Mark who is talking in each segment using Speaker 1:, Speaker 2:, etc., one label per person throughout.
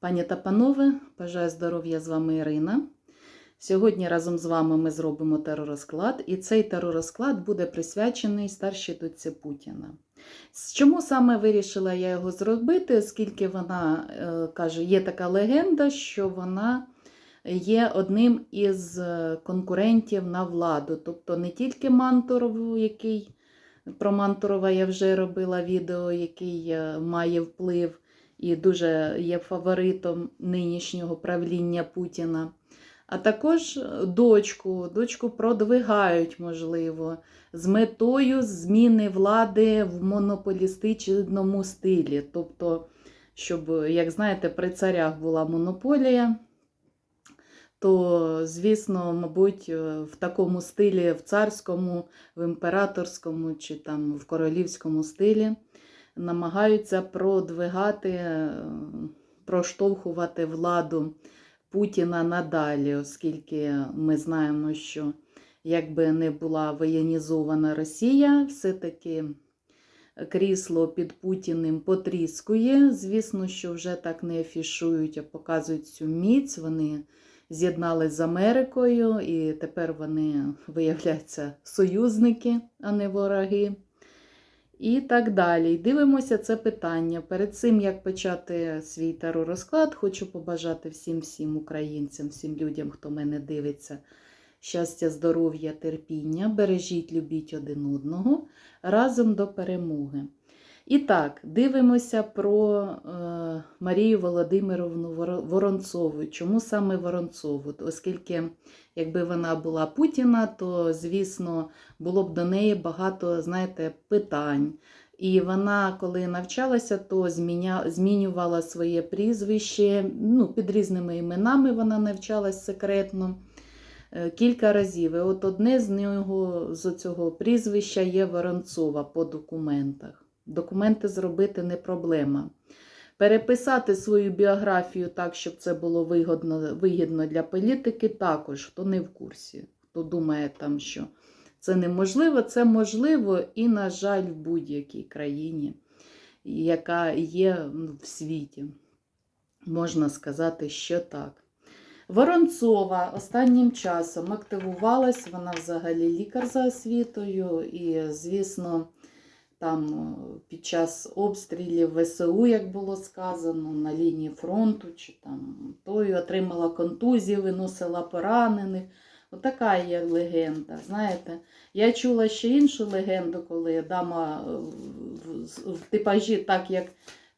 Speaker 1: Пані та панове, бажаю здоров'я з вами Ірина. Сьогодні разом з вами ми зробимо теророзклад, і цей теророзклад буде присвячений старшій дочці Путіна. З Чому саме вирішила я його зробити, оскільки вона е, каже, є така легенда, що вона є одним із е, конкурентів на владу. Тобто не тільки Мантурову, який про Мантурова я вже робила відео, який е, має вплив і дуже є фаворитом нинішнього правління Путіна. А також дочку, дочку продвигають, можливо, з метою зміни влади в монополістичному стилі. Тобто, щоб, як знаєте, при царях була монополія, то, звісно, мабуть, в такому стилі, в царському, в імператорському чи там в королівському стилі намагаються продвигати, е, проштовхувати владу Путіна надалі, оскільки ми знаємо, що якби не була воєнізована Росія, все-таки крісло під Путіним потріскує. Звісно, що вже так не афішують, а показують цю міць. Вони з'єднались з Америкою, і тепер вони виявляються союзники, а не вороги. І так далі. Дивимося це питання. Перед цим, як почати свій теророзклад, хочу побажати всім всім українцям, всім людям, хто мене дивиться, щастя, здоров'я, терпіння. Бережіть, любіть один одного разом до перемоги. І так, дивимося про е, Марію Володимировну Воронцову. Чому саме Воронцову? Оскільки, якби вона була Путіна, то, звісно, було б до неї багато, знаєте, питань. І вона, коли навчалася, то зміня... змінювала своє прізвище. ну, Під різними іменами вона навчалась секретно. е, Кілька разів. І от одне з нього з цього прізвища є Воронцова по документах. Документи зробити не проблема. Переписати свою біографію так, щоб це було вигодно, вигідно для політики, також хто не в курсі, хто думає, там, що це неможливо, це можливо і, на жаль, в будь-якій країні, яка є в світі. Можна сказати, що так. Воронцова останнім часом активувалась, вона взагалі лікар за освітою, і, звісно, там е, під час обстрілів ВСУ, як було сказано, на лінії фронту, чи там тою отримала контузію, виносила поранених. Отака є легенда. Знаєте, я чула ще іншу легенду, коли дама е, в, типажі, так як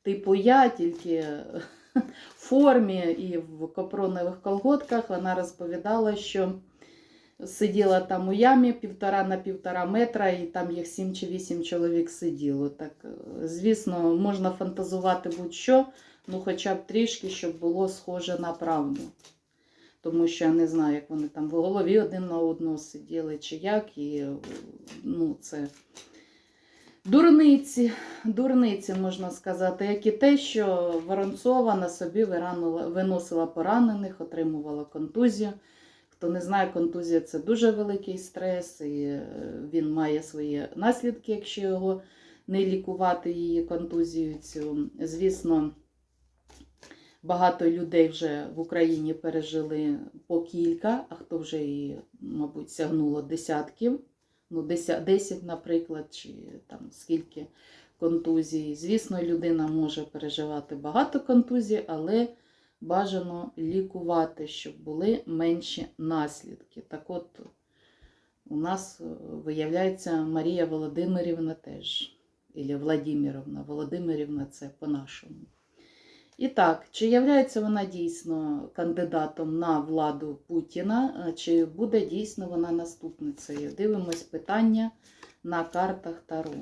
Speaker 1: типу я, тільки в формі і в копронових колготках, вона розповідала, що сиділа там у ямі півтора на півтора метра, і там їх сім чи вісім чоловік сиділо. Так, е, звісно, можна фантазувати будь-що, ну хоча б трішки, щоб було схоже на правду. Тому що я не знаю, як вони там в голові один на одного сиділи, чи як, і ну, це. Дурниці, дурниці, можна сказати, як і те, що Воронцова на собі виносила поранених, отримувала контузію. Хто не знає, контузія це дуже великий стрес, і е, він має свої наслідки, якщо його не лікувати, її контузію цю. Звісно, багато людей вже в Україні пережили по кілька, а хто вже і, мабуть, сягнуло десятків, ну, 10, наприклад, чи там скільки контузій. Звісно, людина може переживати багато контузій, але бажано лікувати, щоб були менші наслідки. Так от, у нас е, виявляється Марія Володимирівна теж, Ілля Владимировна. Володимирівна це по-нашому. І так, чи являється вона дійсно кандидатом на владу Путіна, е, чи буде дійсно вона наступницею? Дивимось питання на картах Таро.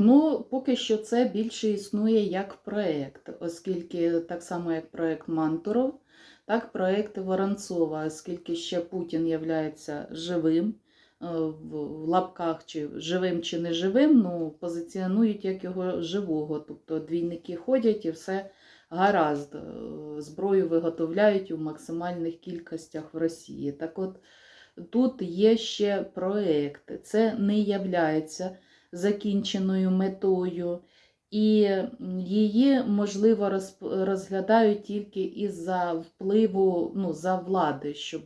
Speaker 1: Ну, поки що це більше існує як проєкт, оскільки так само, як проєкт Мантуров, так проєкт Воронцова, оскільки ще Путін є живим, е, в лапках, чи живим чи не живим, ну, позиціонують як його живого. Тобто двійники ходять і все гаразд, е, зброю виготовляють у максимальних кількостях в Росії. Так от тут є ще проекти. Це не являється закінченою метою. І її, можливо, розглядають тільки із-за впливу ну, за влади, щоб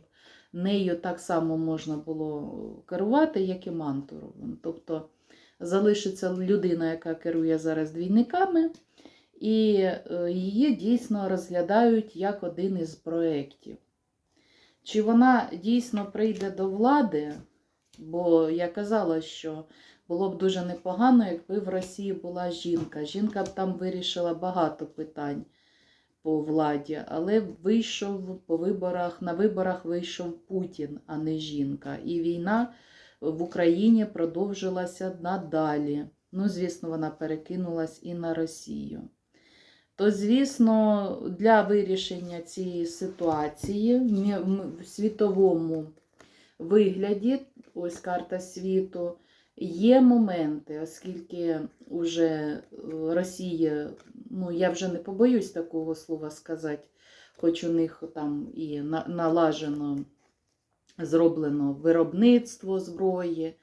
Speaker 1: нею так само можна було керувати, як і Мантуровим. Тобто залишиться людина, яка керує зараз двійниками, і е, її дійсно розглядають як один із проєктів. Чи вона дійсно прийде до влади? Бо я казала, що було б дуже непогано, якби в Росії була жінка. Жінка б там вирішила багато питань по владі, але вийшов по виборах, на виборах вийшов Путін, а не жінка. І війна в Україні продовжилася надалі. Ну, звісно, вона перекинулась і на Росію. То, звісно, для вирішення цієї ситуації в світовому вигляді, ось карта світу, є моменти, оскільки уже Росія, ну я вже не побоюсь такого слова сказати, хоч у них там і налажено зроблено виробництво зброї,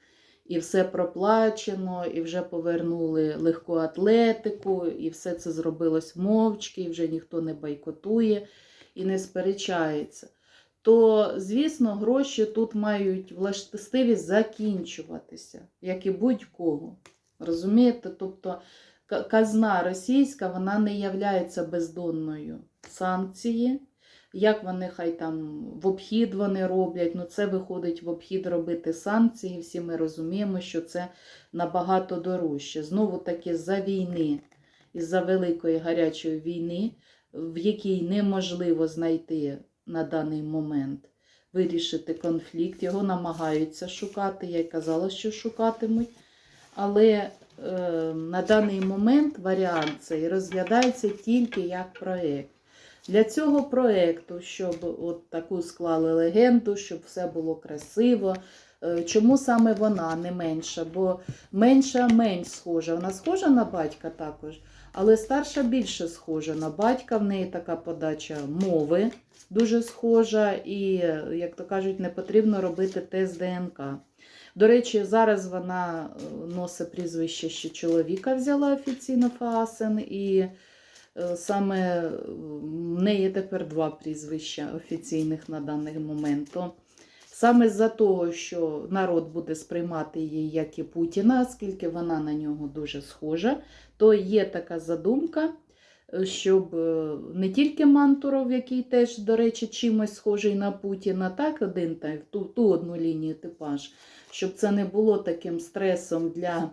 Speaker 1: і все проплачено, і вже повернули легку атлетику, і все це зробилось мовчки, і вже ніхто не бойкотує і не сперечається. То, звісно, гроші тут мають властивість закінчуватися, як і будь-кого. Розумієте? Тобто казна російська вона не являється бездонною. Санкції, як вони хай там в обхід вони роблять, ну це виходить в обхід робити санкції. Всі ми розуміємо, що це набагато дорожче. Знову таки за війни, із-за великої гарячої війни, в якій неможливо знайти на даний момент вирішити конфлікт. Його намагаються шукати. Я й казала, що шукатимуть. Але е, на даний момент варіант цей розглядається тільки як проєкт. Для цього проєкту, щоб от таку склали легенду, щоб все було красиво. Е, Чому саме вона не менша? Бо менша менш схожа. Вона схожа на батька також, але старша більше схожа на батька. В неї така подача мови дуже схожа, і, як то кажуть, не потрібно робити тест ДНК. До речі, зараз вона е, носить прізвище ще чоловіка взяла офіційно Фаасен, і е, саме в неї тепер два прізвища офіційних на даний момент. Саме з-за того, що народ буде сприймати її як і Путіна, оскільки вона на нього дуже схожа, то є така задумка, е, щоб е, не тільки Мантуров, який теж, до речі, чимось схожий на Путіна, так, один та в ту, ту одну лінію типаж, щоб це не було таким стресом для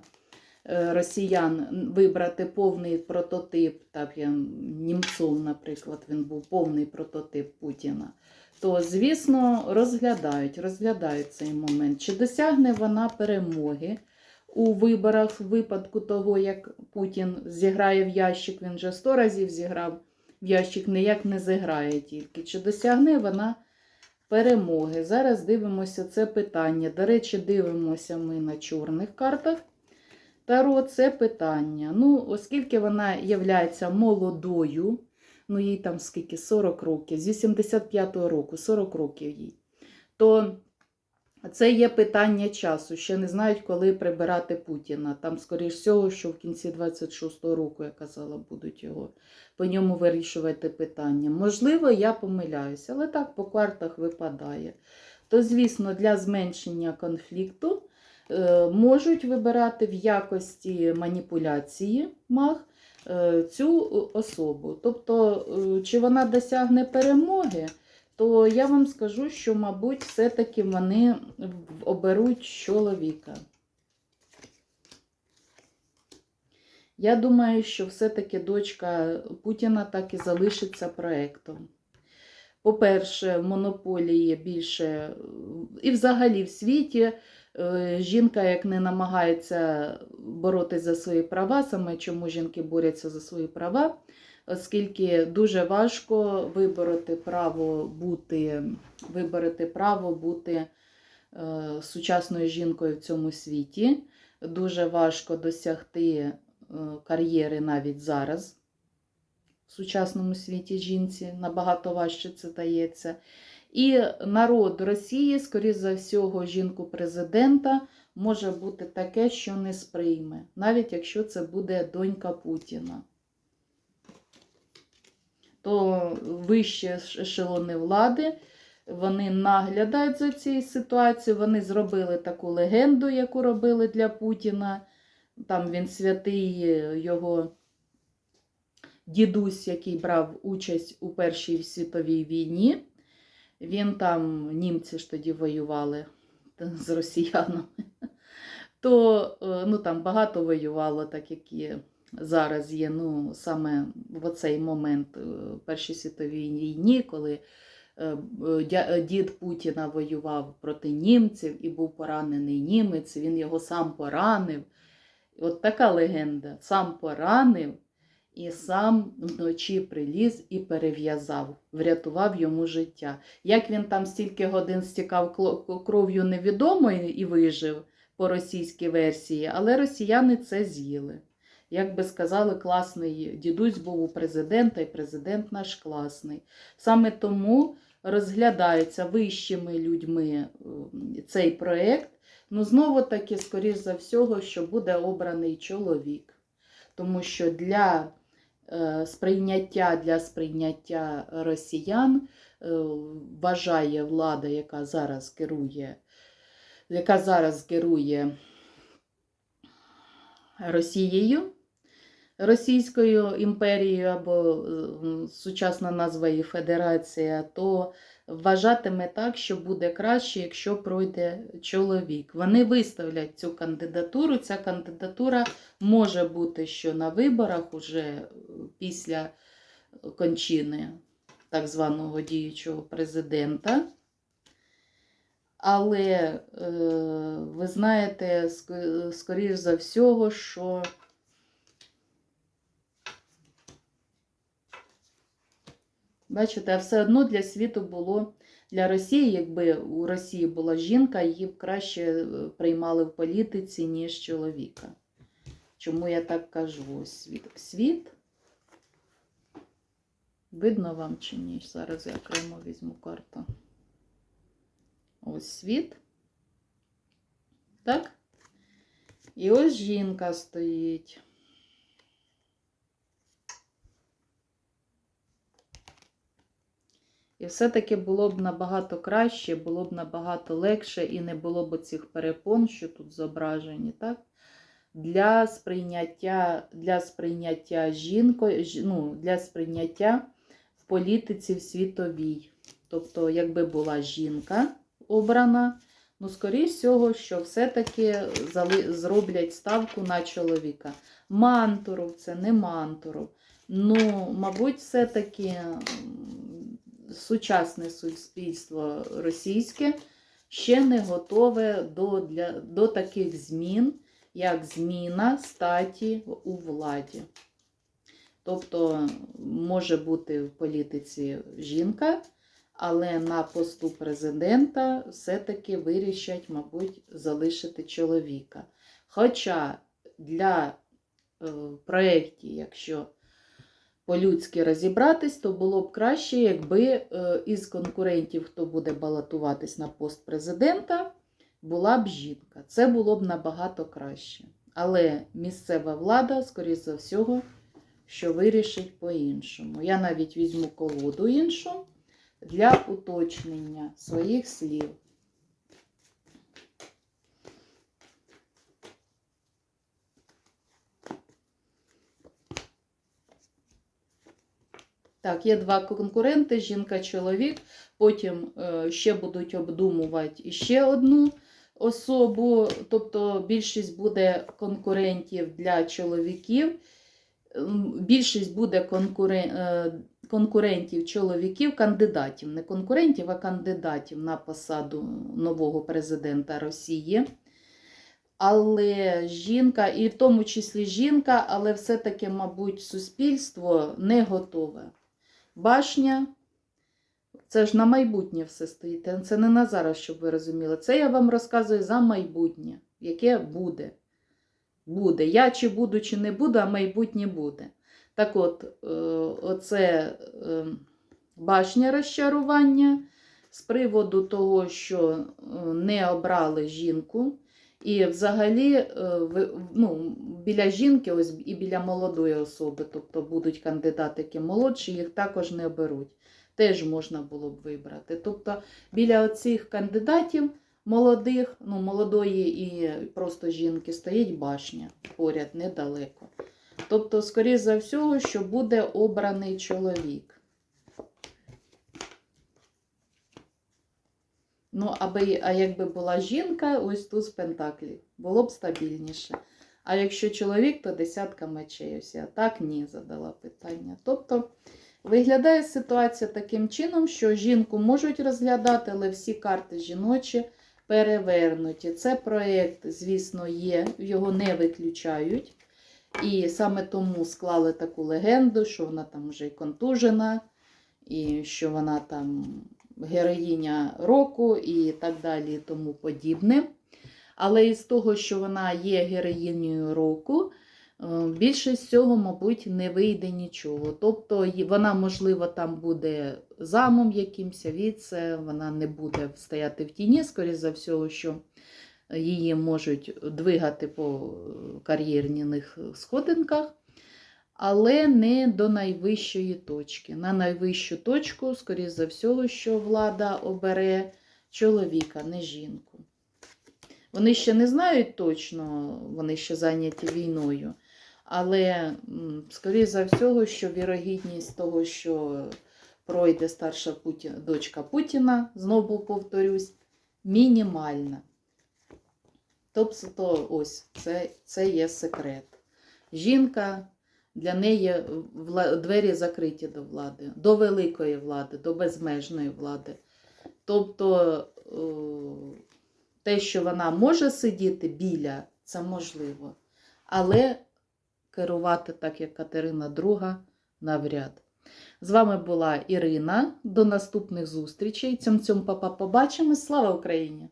Speaker 1: е, росіян вибрати повний прототип, так як Німцов, наприклад, він був повний прототип Путіна то, звісно, розглядають, розглядають цей момент. Чи досягне вона перемоги у виборах в випадку того, як Путін зіграє в ящик, він вже сто разів зіграв в ящик, ніяк не зіграє тільки. Чи досягне вона перемоги? Зараз дивимося це питання. До речі, дивимося ми на чорних картах. Таро це питання. Ну, оскільки вона є молодою, ну їй там скільки 40 років, з 85-го року, 40 років їй, то це є питання часу. Ще не знають, коли прибирати Путіна. Там, скоріш всього, що в кінці 26-го року, я казала, будуть його по ньому вирішувати питання. Можливо, я помиляюся, але так по картах випадає. То, звісно, для зменшення конфлікту е, можуть вибирати в якості маніпуляції маг цю особу. Тобто, е, чи вона досягне перемоги, то я вам скажу, що, мабуть, все-таки вони оберуть чоловіка. Я думаю, що все-таки дочка Путіна так і залишиться проектом. По-перше, в монополії більше і взагалі в світі е, жінка як не намагається боротися за свої права, саме чому жінки борються за свої права, оскільки дуже важко вибороти право бути, вибороти право бути е, сучасною жінкою в цьому світі. Дуже важко досягти е, кар'єри навіть зараз. В сучасному світі жінці, набагато важче це дається. І народ Росії, скоріш за всього, жінку президента може бути таке, що не сприйме, навіть якщо це буде донька Путіна. То вищі ешелони влади вони наглядають за цією ситуацією. Вони зробили таку легенду, яку робили для Путіна. Там він святий його дідусь, який брав участь у Першій світовій війні. Він там, німці ж тоді воювали з росіянами, то е, ну, там багато воювало, так як і зараз є. Ну, саме в оцей момент е, Першій світовій війні, коли е, дід Путіна воював проти німців і був поранений німець, він його сам поранив. От така легенда. Сам поранив і сам вночі приліз і перев'язав, врятував йому життя. Як він там стільки годин стікав кров'ю невідомо і вижив по російській версії, але росіяни це з'їли. Як би сказали, класний дідусь був у президента, і президент наш класний. Саме тому розглядається вищими людьми е, цей проєкт. Ну, знову таки, скоріш за всього, що буде обраний чоловік. Тому що для сприйняття, для сприйняття росіян е, вважає влада, яка зараз керує, яка зараз керує Росією, Російською імперією або е, сучасна назва її Федерація, то вважатиме так, що буде краще, якщо пройде чоловік. Вони виставлять цю кандидатуру. Ця кандидатура може бути, що на виборах уже після кончини так званого діючого президента. Але е, ви знаєте, скоріш за всього, що Бачите, а все одно для світу було для Росії, якби у Росії була жінка, її б краще е, приймали в політиці, ніж чоловіка. Чому я так кажу? Світ. Світ. Видно вам чи ні? Зараз я окремо візьму карту. Ось світ. Так? І ось жінка стоїть. І все-таки було б набагато краще, було б набагато легше і не було б цих перепон, що тут зображені, так? Для сприйняття, для сприйняття жінкою, ну, для сприйняття політиці в світовій. Тобто, якби була жінка обрана, ну, скоріш всього, що все-таки зроблять ставку на чоловіка. Мантуров це не мантуров. Ну, мабуть, все-таки сучасне суспільство російське ще не готове до, для, до таких змін, як зміна статі у владі. Тобто може бути в політиці жінка, але на посту президента все-таки вирішать, мабуть, залишити чоловіка. Хоча для е, проєктів, якщо по-людськи розібратись, то було б краще, якби е, із конкурентів, хто буде балотуватись на пост президента, була б жінка. Це було б набагато краще. Але місцева влада, скоріш за всього, що вирішить по-іншому. Я навіть візьму колоду іншу для уточнення своїх слів. Так, є два конкуренти: жінка-чоловік. Потім е, ще будуть обдумувати ще одну особу. Тобто більшість буде конкурентів для чоловіків. Більшість буде е, конкурентів чоловіків, кандидатів, не конкурентів, а кандидатів на посаду нового президента Росії. Але жінка, і в тому числі жінка, але все-таки, мабуть, суспільство не готове. Башня, це ж на майбутнє все стоїть. Це не на зараз, щоб ви розуміли. Це я вам розказую за майбутнє, яке буде. Буде. Я чи буду, чи не буду, а майбутнє буде. Так от, е, оце е, башня розчарування з приводу того, що е, не обрали жінку. І взагалі ну, біля жінки, ось і біля молодої особи, тобто будуть кандидати, які молодші, їх також не беруть. Теж можна було б вибрати. Тобто біля цих кандидатів молодих, ну, молодої і просто жінки стоїть башня поряд недалеко. Тобто, скоріш за всього, що буде обраний чоловік. Ну, аби, а якби була жінка, ось тут з пентаклів, було б стабільніше. А якщо чоловік, то десятка мечей. Ось я так ні задала питання. Тобто виглядає ситуація таким чином, що жінку можуть розглядати, але всі карти жіночі перевернуті. Це проєкт, звісно, є, його не виключають. І саме тому склали таку легенду, що вона там вже й контужена, і що вона там героїня року і так далі, і тому подібне. Але із того, що вона є героїнею року, більше з цього, мабуть, не вийде нічого. Тобто вона, можливо, там буде замом якимось, віце, вона не буде стояти в тіні, скоріше за всього, що її можуть двигати по кар'єрних сходинках, але не до найвищої точки. На найвищу точку, скоріше за всього, що влада обере чоловіка, не жінку. Вони ще не знають точно, вони ще зайняті війною. Але, скоріше за всього, що вірогідність того, що пройде старша Путін, дочка Путіна, знову повторюсь, мінімальна. Тобто, ось це, це є секрет. Жінка для неї вла- двері закриті до влади, до великої влади, до безмежної влади. Тобто, те, що вона може сидіти біля, це можливо. Але керувати так, як Катерина II, навряд. З вами була Ірина. До наступних зустрічей. Цьом цьом папа побачимось. Слава Україні!